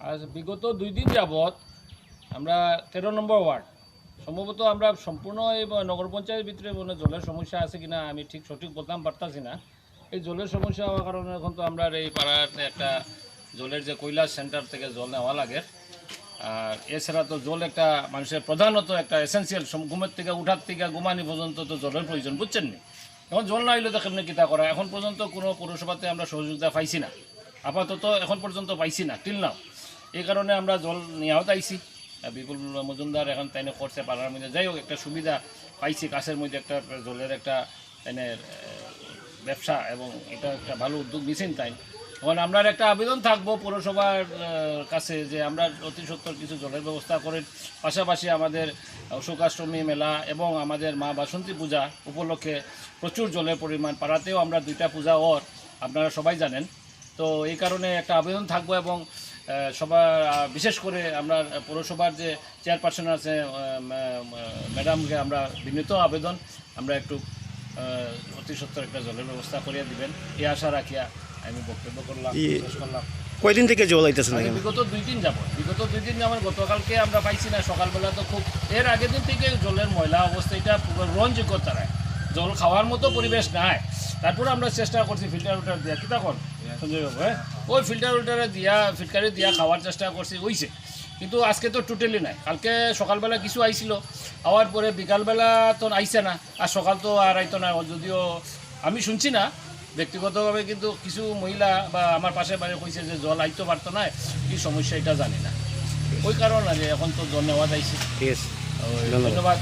আজ বিগত দুই দিন যাবৎ আমরা তেরো নম্বর ওয়ার্ড। সম্ভবত আমরা সম্পূর্ণ এই নগর পঞ্চায়েতের ভিতরে মানে জলের সমস্যা আছে কিনা আমি ঠিক সঠিক বলতাম পারতাছি না। এই জলের সমস্যা হওয়ার কারণে এখন তো আমরা এই পাড়ার একটা জলের যে কৈলাস সেন্টার থেকে জল নেওয়া লাগে। আর এছাড়া তো জল একটা মানুষের প্রধানত একটা এসেন্সিয়াল ঘুমের থেকে উঠার থেকে ঘুমানি পর্যন্ত তো জলের প্রয়োজন, বুঝছেন নি? এখন জল না হইলে তো কেমনি কিতা করা? এখন পর্যন্ত কোনো পৌরসভাতে আমরা সহযোগিতা পাইছি না। আপাতত এখন পর্যন্ত পাইছি না টিল নাও এই কারণে আমরা জল নেওয়াও আর বিপুল মজুমদার এখন তাইনে করছে, পাড়ার মধ্যে। যাই হোক, একটা সুবিধা পাইছি, কাছের মধ্যে একটা জলের একটা তাইনে ব্যবসা এবং এটা একটা ভালো উদ্যোগ নিছেন তাই। এখন আমরা একটা আবেদন থাকব পৌরসভার কাছে যে আমরা অতি সত্তর কিছু জলের ব্যবস্থা করেন। পাশাপাশি আমাদের অশোকাষ্টমী মেলা এবং আমাদের মা বাসন্তী পূজা উপলক্ষে প্রচুর জলের পরিমাণ। পাড়াতেও আমরা দুইটা পূজা ওর, আপনারা সবাই জানেন। তো এই কারণে একটা আবেদন থাকব এবং সবার বিশেষ করে আমরা পৌরসভার যে চেয়ারপারসন আছে ম্যাডামকে আমরা বিনীত আবেদন আমরা একটু অতি সত্তর একটা জলের ব্যবস্থা করিয়া দিবেন। এই আশা রাখিয়া আমি বক্তব্য করলাম শেষ করলাম। কয়দিন থেকে জল আইতেছে না বিগত দুই দিন যাব বিগত দুই দিন যেমন গতকালকে আমরা পাইছি না সকালবেলা তো খুব এর আগের দিন থেকে জলের ময়লা অবস্থা এটা গ্রহণযোগ্য তারায় জল খাওয়ার মতো পরিবেশ নাই। তারপরে আমরা চেষ্টা করছি ফিল্টার উল্টার দিয়া। কিতা কর সঞ্জয় বাবু হ্যাঁ? ওই ফিল্টার উল্টারে দিয়া ফিল্টারে দিয়া খাওয়ার চেষ্টা করছি হইছে। কিন্তু আজকে তো টোটালি নাই। কালকে সকালবেলা কিছু আইছিল। আওয়ার পরে বিকালবেলা তো আইছে না। আর সকাল তো আর আইতো না। যদিও আমি শুনছি না ব্যক্তিগতভাবে কিন্তু কিছু মহিলা বা আমার পাশে বাড়ি কইছে যে জল আইতে পারতো না কি সমস্যা এটা জানি না। ওই কারণে যে এখন তো জল নেওয়া যাইছে। আছে। ধন্যবাদ।